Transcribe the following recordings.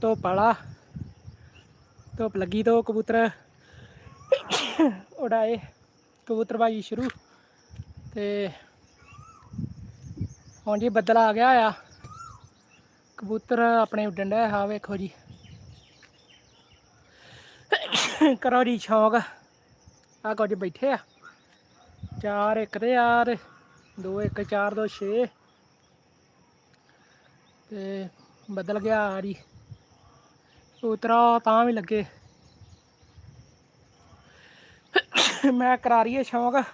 ਧੁੱਪ ਵਾਲਾ। ਧੁੱਪ ਲੱਗੀ ਤੋਂ ਕਬੂਤਰ। ਉਡਾਏ। ਕਬੂਤਰ ਕਬੂਤਰਬਾਜੀ ਸ਼ੁਰੂ। ਤੇ ਹੁਣ ਜੀ ਬੱਦਲ ਆ ਗਿਆ ਆ। ਕਬੂਤਰ ਆਪਣੇ ਉੱਡਣ ਡਿਆ ਹਾਂ ਵੇਖੋ ਜੀ। ਕਰੋ ਜੀ ਸ਼ੌਂਕ। ਆ ਕੁਝ ਬੈਠੇ ਆ। ਚਾਰ ਇੱਕ ਤੇ ਯਾਰ, ਦੋ ਇੱਕ, ਚਾਰ ਦੋ 6 ਤੇ ਬਦਲ ਗਿਆ ਆ ਜੀ। ਉਤਰਾ ਤਾਂ ਵੀ ਲੱਗੇ। ਮੈਂ ਕਰਾਰੀਏ ਸ਼ੌਂਕ।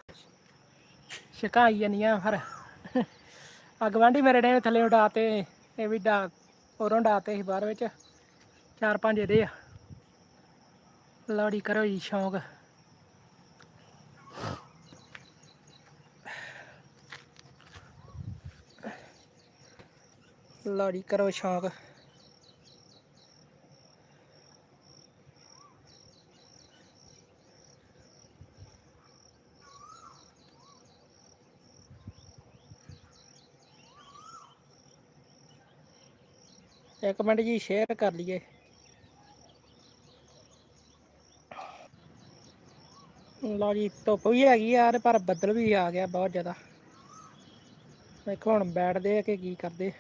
ਸ਼ਿਕਾਈ ਜਾਂਦੀਆਂ ਫਿਰ। ਆ ਗਵਾਂਢੀ ਮੇਰੇ ਨੇ ਥੱਲੇ ਉਡਾਤੇ, ਇਹ ਵੀ ਡਾ, ਉਰੋਂ ਡਾਤੇ ਸੀ ਬਾਹਰ ਵਿੱਚ। ਚਾਰ ਪੰਜ ਇਹਦੇ ਆ। ਲੜੀ ਕਰੋ ਜੀ ਸ਼ੌਂਕ। ਲੜੀ ਕਰੋ ਸ਼ੌਂਕ। ਇੱਕ ਮਿੰਟ ਜੀ ਸ਼ੇਅਰ ਕਰ ਲਈਏ। ਲਓ ਜੀ, ਧੁੱਪ ਵੀ ਹੈਗੀ ਯਾਰ, ਪਰ ਬੱਦਲ ਵੀ ਆ ਗਿਆ ਬਹੁਤ ਜ਼ਿਆਦਾ। ਵੇਖੋ ਹੁਣ ਬੈਠਦੇ ਆ ਕਿ ਕੀ ਕਰਦੇ।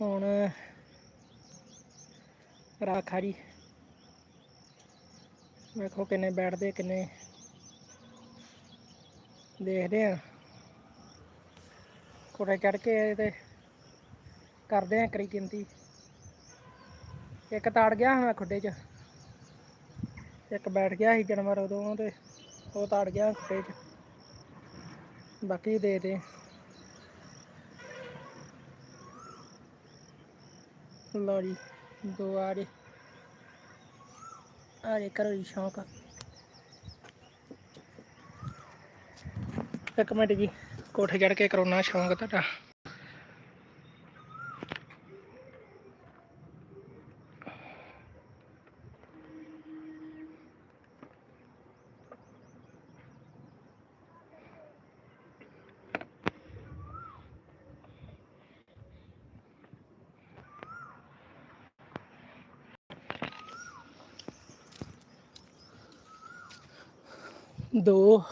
ਹੁਣ ਰਾਖਾ ਜੀ। ਵੇਖੋ ਕਿੰਨੇ ਬੈਠਦੇ, ਕਿੰਨੇ ਦੇਖਦੇ ਆ। ਕੋਠੇ ਚੜ ਕੇ ਤੇ ਕਰਦੇ ਆ ਕਰੀ ਗਿਣਤੀ। ਇੱਕ ਤਾੜ ਗਿਆ ਹੁਣ ਖੁੱਡੇ 'ਚ। ਇੱਕ ਬੈਠ ਗਿਆ ਸੀ ਜਾਨਵਰ ਉਦੋਂ ਤੇ ਉਹ ਤਾੜ ਗਿਆ ਖੁੱਡੇ 'ਚ। ਬਾਕੀ ਦੇ ਦੇ। ਲਓ ਜੀ, ਦੋ ਆ ਜੇ ਆ ਜੇ ਕਰੋ ਜੀ ਸ਼ੌਂਕ। ਇੱਕ ਮਿੰਟ ਜੀ, ਕੋਠੇ ਚੜ ਕੇ ਕਰੋਨਾ ਸ਼ੌਂਕ ਤੁਹਾਡਾ। ਦੋ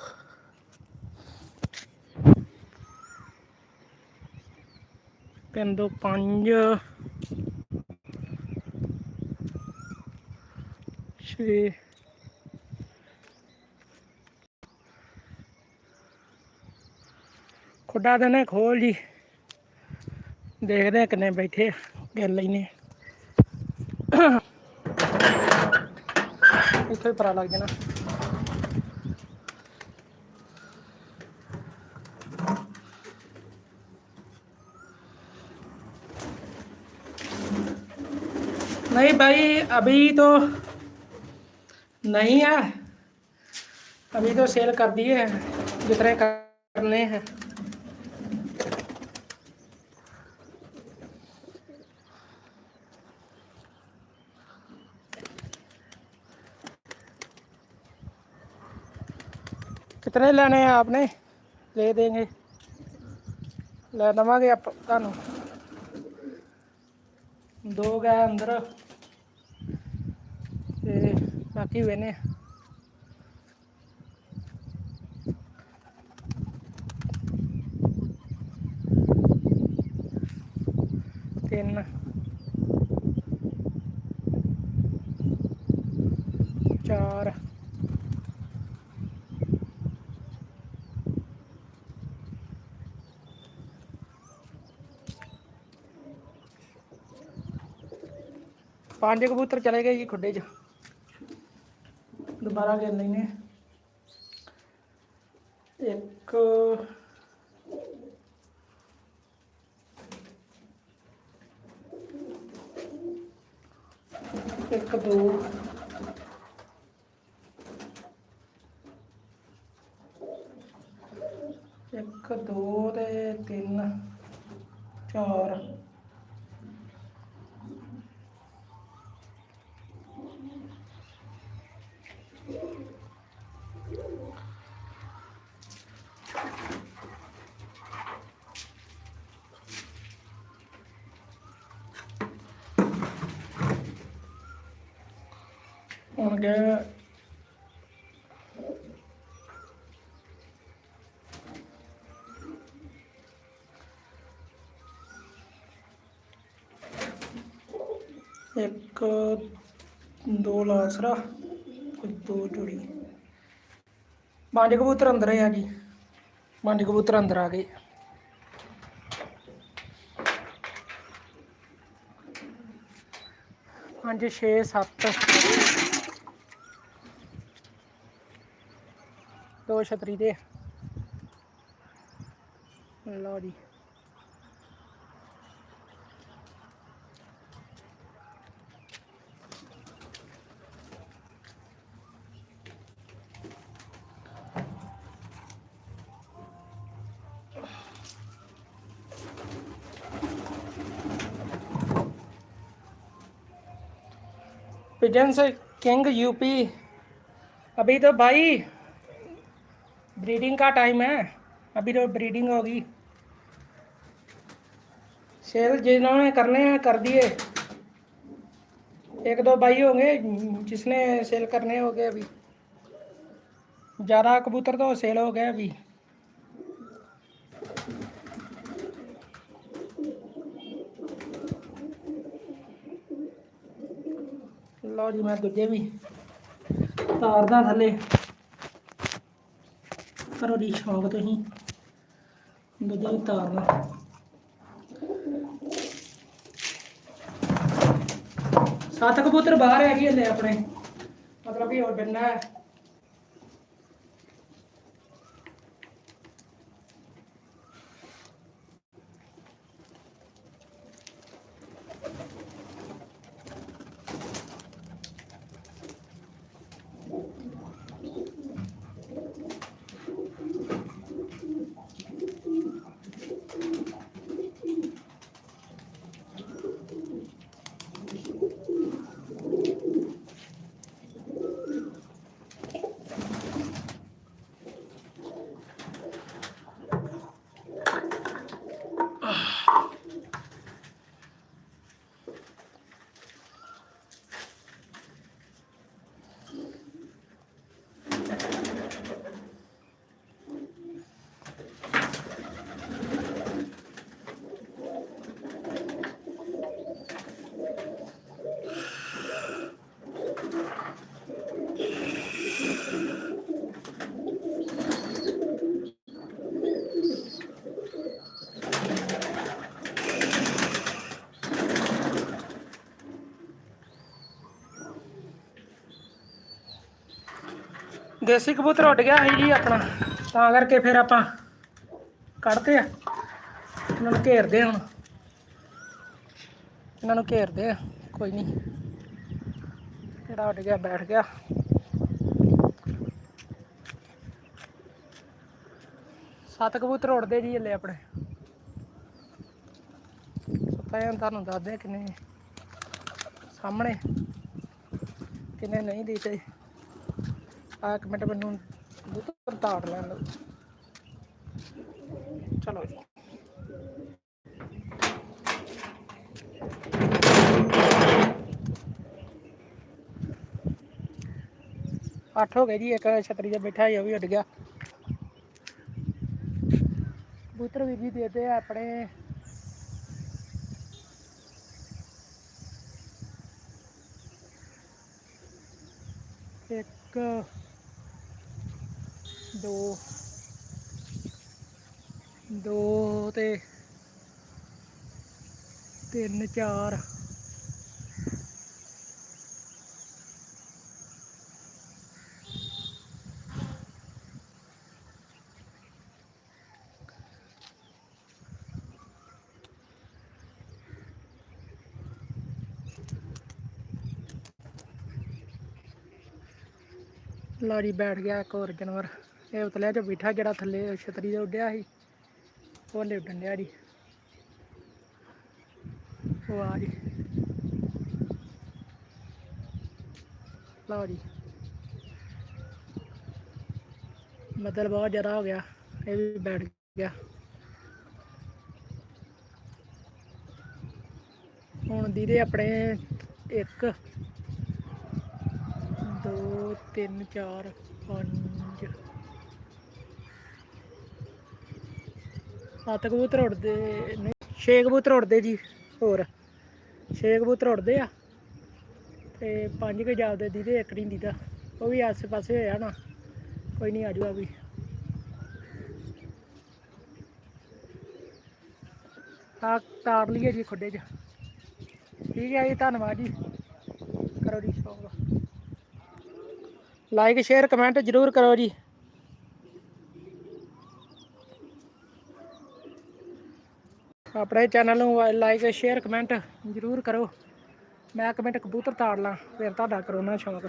ਤਿੰਨ ਦੋ ਪੰਜ। ਛੇ। ਖੁੱਡਾ ਦੇ ਨੇ ਖੋਲ ਜੀ। ਦੇਖਦੇ ਆ ਕਿੰਨੇ ਬੈਠੇ ਆ, ਗਿਣ ਲੈਨੇ ਇੱਥੇ ਪਰਾ ਲੱਗ ਜਾਣਾ। नहीं भाई, अभी तो नहीं है। अभी तो सेल कर दिए हैं जितने करने हैं। कितने लेने हैं आपने? ले देंगे। ले देवे आप दो गए अंदर। ਬਾਕੀ ਤਿੰਨ ਚਾਰ ਪੰਜ ਕਬੂਤਰ ਚਲੇ ਗਏ ਜੀ ਖੁੱਡੇ 'ਚ। ਦੁਬਾਰਾ ਗਿਣ ਲੈਨੇ ਇੱਕ ਇੱਕ ਦੋ। ਇੱਕ ਦੋ ਤੇ ਤਿੰਨ ਚਾਰ। ਹੁਣ ਇੱਕ, ਦੋ ਲਾਸਰਾ ਦੋ ਜੋੜੀ। ਪੰਜ ਕਬੂਤਰ ਅੰਦਰ ਆ ਜੀ ਪੰਜ ਕਬੂਤਰ ਅੰਦਰ ਆ ਗਏ। ਪੰਜ 6 7 ਦੋ ਛਤਰੀ ਦੇ ਲਓ ਜੀ पिजन्स किंग यूपी अभी तो भाई ब्रीडिंग का टाइम है। अभी तो ब्रीडिंग होगी। सेल जिन्होंने करने हैं, कर दिए। एक दो भाई होंगे, जिसने सेल करने हो गए अभी। ज़्यादा कबूतर तो सेल हो गए अभी। लो जी, मैं दूजे भी। तारदा थले। ਕਰੋ ਦੀ ਸ਼ੌਕ ਤੁਸੀਂ। ਦੂਜੇ ਉਤਾਰਨਾ ਤਾਰਨਾ ਸੱਤ ਕਬੂਤਰ ਬਾਹਰ ਹੈ ਜੀ ਹਲੇ ਆਪਣੇ। ਮਤਲਬ ਵੀ ਹੋਰ ਬੰਨਾ ਦੇਸੀ ਕਬੂਤਰ ਉੱਡ ਗਿਆ ਸੀ ਜੀ ਆਪਣਾ। ਤਾਂ ਕਰਕੇ ਫਿਰ ਆਪਾਂ ਕੱਢਦੇ ਆ। ਇਹਨਾਂ ਨੂੰ ਘੇਰਦੇ ਹੁਣ। ਇਹਨਾਂ ਨੂੰ ਘੇਰਦੇ ਆ। ਕੋਈ ਨਹੀਂ ਜਿਹੜਾ ਉੱਡ ਗਿਆ, ਬੈਠ ਗਿਆ। ਸੱਤ ਕਬੂਤਰ ਉੱਡਦੇ ਜੀ ਹਲੇ ਆਪਣੇ। ਸਤਾਂ ਤੁਹਾਨੂੰ ਦੱਸਦੇ ਕਿੰਨੇ ਸਾਹਮਣੇ, ਕਿੰਨੇ ਨਹੀਂ ਦਿੱਤੇ। ਆ ਇੱਕ ਮਿੰਟ ਮੈਨੂੰ ਕਬੂਤਰ ਤਾੜ ਲੈਣ ਦਿਓ। ਚਲੋ ਜੀ। ਅੱਠ ਹੋ ਗਏ ਜੀ, ਇੱਕ ਛਤਰੀ ਤੇ ਬੈਠਾ ਸੀ, ਉਹ ਵੀ ਉੱਡ ਗਿਆ। ਕਬੂਤਰ ਵੀ ਜੀ ਦੇਦੇ ਆ ਆਪਣੇ। ਇੱਕ ਦੋ ਦੋ ਤੇ ਤਿੰਨ ਚਾਰ। ਲਾੜੀ ਬੈਠ ਗਿਆ ਇੱਕ ਹੋਰ ਜਾਨਵਰ। ਇਹ ਉਤਲਿਆ ਚ ਬੈਠਾ ਜਿਹੜਾ ਥੱਲੇ ਛਤਰੀ ਦੇ ਉੱਡਿਆ ਸੀ, ਉਹ ਲੈ ਉੱਡਣ ਡਿਆ ਜੀ। ਉਹ ਆ ਜੀ। ਲਓ ਜੀ। ਬੱਦਲ ਬਹੁਤ ਜ਼ਿਆਦਾ ਹੋ ਗਿਆ, ਇਹ ਵੀ ਬੈਠ ਗਿਆ। ਹੁਣ ਦੀਦੇ ਆਪਣੇ ਇੱਕ 2 3 4 5 ਸੱਤ ਕਬੂਤਰ ਉੜਦੇ ਨਹੀਂ ਛੇ ਕਬੂਤਰ ਉੜਦੇ ਜੀ, ਹੋਰ। ਛੇ ਕਬੂਤਰ ਉੜਦੇ ਆ ਤੇ ਪੰਜ ਕੇ ਜਾਪਦੇ ਦੀਦੇ, ਇੱਕ ਨਹੀਂ ਦੀਦਾ। ਉਹ ਵੀ ਆਸ ਪਾਸੇ ਹੋਇਆ ਨਾ, ਕੋਈ ਨਹੀਂ ਆ ਜਾਊਗਾ ਵੀ ਆ ਤਾਰ ਲਈਏ ਜੀ ਖੁੱਡੇ 'ਚ। ਠੀਕ ਹੈ ਜੀ, ਧੰਨਵਾਦ ਜੀ। ਕਰੋ ਜੀ ਸ਼ੌਕ ਲਾਈਕ ਸ਼ੇਅਰ ਕਮੈਂਟ ਜਰੂਰ ਕਰੋ ਜੀ। ਆਪਣੇ ਚੈਨਲ ਨੂੰ ਲਾਈਕ, ਸ਼ੇਅਰ, ਕਮੈਂਟ ਜਰੂਰ ਕਰੋ। ਮੈਂ ਕਮੈਂਟ ਕਬੂਤਰ ਤਾੜ ਲਾਂ, ਫਿਰ ਤੁਹਾਡਾ ਕਰੋਨਾ ਸ਼ੌਂਕ।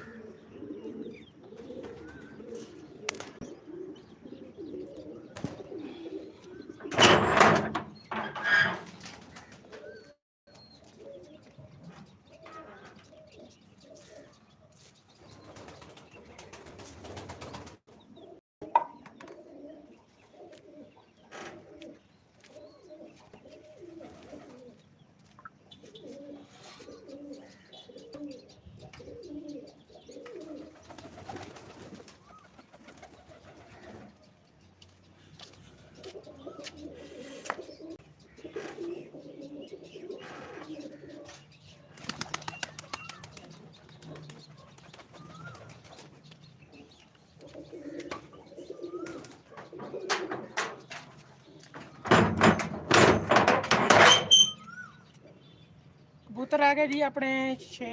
ਕਬੂਤਰ ਜੀ ਆਪਣੇ 6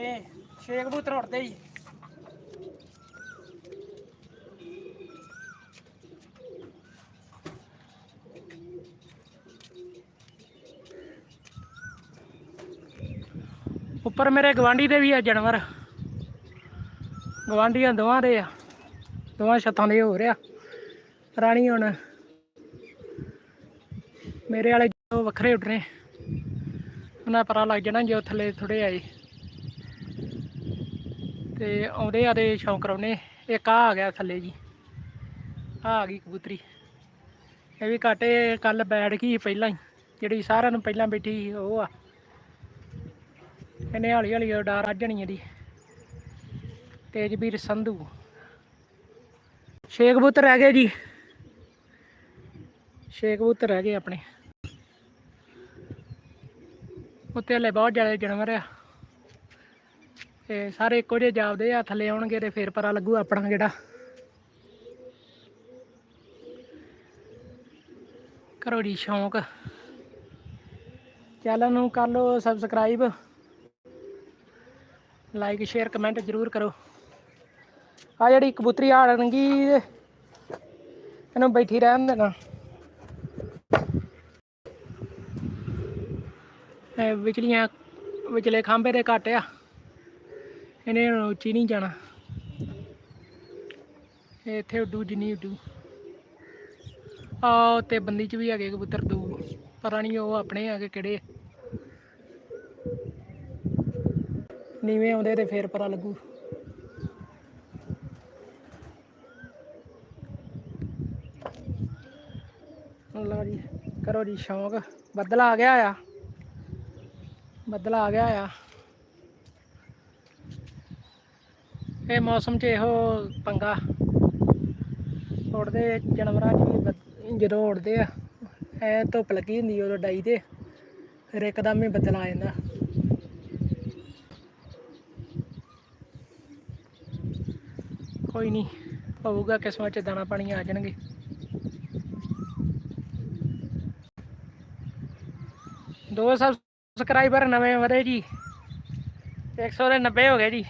6 ਕਬੂਤਰ ਉੜਦੇ ਜੀ। ਉੱਪਰ ਮੇਰੇ ਗਵਾਂਢੀ ਦੇ ਵੀ ਆ ਜਾਨਵਰ। ਗਵਾਂਢੀਆਂ ਦੋਵਾਂ ਦੇ ਆ। ਦੋਵਾਂ ਛੱਤਾਂ ਦੇ ਹੋ ਰਿਹਾ। ਰਾਣੀ ਹੁਣ ਮੇਰੇ ਵਾਲੇ ਜੋ ਵੱਖਰੇ ਉੱਡਣੇ। ਉਹਨਾਂ ਪਤਾ ਲੱਗ ਜਾਣਾ ਜੋ ਥੱਲੇ ਥੋੜੇ ਆਏ। ਤੇ ਆਉਂਦੇ ਆ ਦੇ ਸ਼ੌਂਕ ਕਰਾਉਨੇ ਇੱਕ ਆ ਆ ਗਿਆ ਥੱਲੇ ਜੀ। ਆ ਆ ਗਈ ਕਬੂਤਰੀ। ਇਹ ਵੀ ਕਾਟੇ ਕੱਲ ਬੈਠ ਗਈ ਪਹਿਲਾਂ ਹੀ। ਜਿਹੜੀ ਸਾਰਿਆਂ ਨੂੰ ਪਹਿਲਾਂ ਬੈਠੀ ਸੀ, ਉਹ ਆ। ਇਹਨੇ ਹੌਲੀ ਹੌਲੀ ਉਡਾ ਰੱਜਣੀ ਇਹਦੀ। ਤੇਜਵੀਰ ਸੰਧੂ। ਛੇ ਕਬੂਤਰ ਰਹਿ ਗਏ ਜੀ। ਛੇ ਕਬੂਤਰ ਰਹਿ ਗਏ ਆਪਣੇ। ਉੱਤੇ ਹਲੇ ਬਹੁਤ ਜ਼ਿਆਦਾ ਜਾਨਵਰ ਆ ਤੇ ਸਾਰੇ ਇੱਕੋ ਜਿਹੇ ਜਾਪਦੇ ਆ, ਥੱਲੇ ਆਉਣਗੇ ਤੇ ਫੇਰ ਪਤਾ ਲੱਗੂ ਆਪਣਾ ਜਿਹੜਾ ਕਰੋ ਜੀ ਸ਼ੌਂਕ। ਚੈਨਲ ਨੂੰ ਕਰ ਲਓ ਸਬਸਕ੍ਰਾਈਬ ਲਾਈਕ ਸ਼ੇਅਰ ਕਮੈਂਟ ਜਰੂਰ ਕਰੋ। ਆ ਜਿਹੜੀ ਕਬੂਤਰੀ ਆ ਰੰਗੀ ਇਹਨੂੰ ਬੈਠੀ ਰਹਿਣ ਦੇਣਾ। ਵਿਚਲੀਆਂ, ਵਿਚਲੇ ਖਾਂਬੇ ਦੇ ਘੱਟ ਆ। ਇਹਨੇ ਹੁਣ ਉੱਚੀ ਨਹੀਂ ਜਾਣਾ। ਇੱਥੇ ਉੱਡੂ, ਜਿੰਨੀ ਉੱਡੂ। ਆ ਤੇ ਬੰਦੀ ਚ ਵੀ ਹੈਗੇ ਕਬੂਤਰ, ਦੋ। ਪਤਾ ਨਹੀਂ ਉਹ ਆਪਣੇ ਹੈਗੇ ਕਿਹੜੇ ਨੀਵੇਂ ਆਉਂਦੇ ਤੇ ਫੇਰ ਪਤਾ ਲੱਗੂ। ਲਓ ਜੀ, ਕਰੋ ਜੀ ਸ਼ੌਂਕ। ਬੱਦਲ ਆ ਗਿਆ ਆ। ਬੱਦਲ ਆ ਗਿਆ ਆ। ਇਹ ਮੌਸਮ 'ਚ ਇਹੋ ਪੰਗਾ। ਉੜਦੇ ਜਾਨਵਰਾਂ 'ਚ ਵੀ ਜਦੋਂ ਉੜਦੇ ਆ, ਐ ਧੁੱਪ ਲੱਗੀ ਹੁੰਦੀ ਉਦੋਂ ਡਾਈ ਤੇ, ਫਿਰ ਇੱਕਦਮ ਹੀ ਬੱਦਲ ਆ ਜਾਂਦਾ। ਕੋਈ ਨਹੀਂ ਹੋਊਗਾ ਕਿਸਮਤ 'ਚ ਦਾਣਾ ਪਾਣੀ ਆ ਜਾਣਗੇ। ਦੋ ਸਬਸਕ੍ਰਾਈਬਰ ਨਵੇਂ ਵਧੇ ਜੀ। 190 ਹੋ ਗਏ ਜੀ।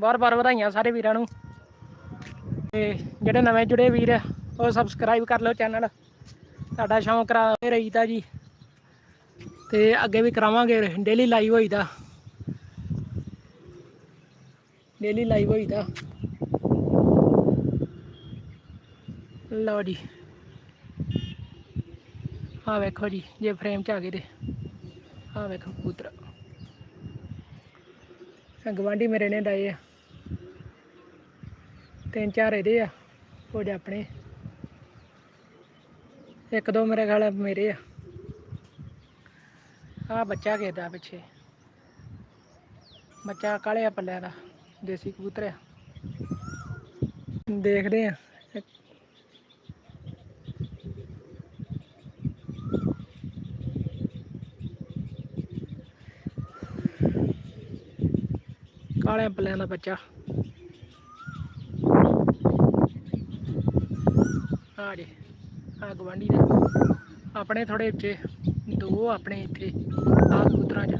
ਬਹੁਤ ਬਹੁਤ ਵਧਾਈਆਂ ਸਾਰੇ ਵੀਰਾਂ ਨੂੰ। ਤੇ ਜਿਹੜੇ ਨਵੇਂ ਜੁੜੇ ਵੀਰ ਆ ਉਹ ਸਬਸਕ੍ਰਾਈਬ ਕਰ ਲਓ ਚੈਨਲ ਸਾਡਾ ਸ਼ੌਂਕ ਕਰਾ ਰਹੀਦਾ ਜੀ। ਤੇ ਅੱਗੇ ਵੀ ਕਰਾਵਾਂਗੇ ਡੇਲੀ ਲਾਈਵ ਹੋਈਦਾ ਡੇਲੀ ਲਾਈਵ ਹੋਈਦਾ ਲਓ ਜੀ। ਆ ਵੇਖੋ ਜੀ, ਜੇ ਫਰੇਮ ਚ ਆ ਗਏ ਤੇ। ਆ ਵੇਖੋ ਕਬੂਤਰ। ਇਹ ਗਵਾਂਢੀ ਮੇਰੇ ਨੇ ਡਾਏ ਆ। ਤਿੰਨ ਚਾਰ ਇਹਦੇ ਆ ਕੁਝ ਆਪਣੇ। ਇੱਕ ਦੋ ਮੇਰੇ ਖਿਆਲ ਮੇਰੇ ਆ। ਆ ਬੱਚਾ ਕਿਸੇ ਦਾ ਪਿੱਛੇ। ਬੱਚਾ ਕਾਲੇ ਪੱਲਿਆਂ ਦਾ, ਦੇਸੀ ਕਬੂਤਰ ਆ। ਦੇਖਦੇ ਆ। ਕਾਲੇ ਪਲਿਆਂ ਦਾ ਬੱਚਾ। ਆ ਜੇ, ਆ ਗਵਾਂਢੀ ਦਾ। ਆਪਣੇ ਥੋੜੇ ਉੱਚੇ ਦੋ ਆਪਣੇ ਇੱਥੇ, ਆ ਕਬੂਤਰਾਂ 'ਚ।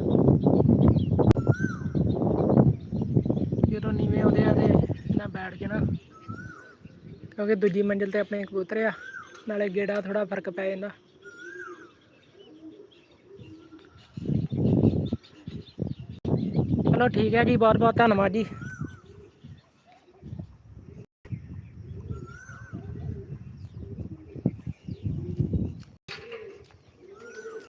ਜਦੋਂ ਨੀਵੇਂ ਆਉਂਦੇ ਆ ਤੇ ਇਹਨਾਂ ਬੈਠ ਕੇ ਨਾ, ਕਿਉਂਕਿ ਦੂਜੀ ਮੰਜ਼ਿਲ ਤੇ ਆਪਣੇ ਕਬੂਤਰ ਆ, ਨਾਲੇ ਗੇੜਾ ਥੋੜਾ ਫ਼ਰਕ ਪੈ ਜਾਂਦਾ। ਚਲੋ ਠੀਕ ਹੈ ਜੀ ਬਹੁਤ ਬਹੁਤ ਧੰਨਵਾਦ ਜੀ।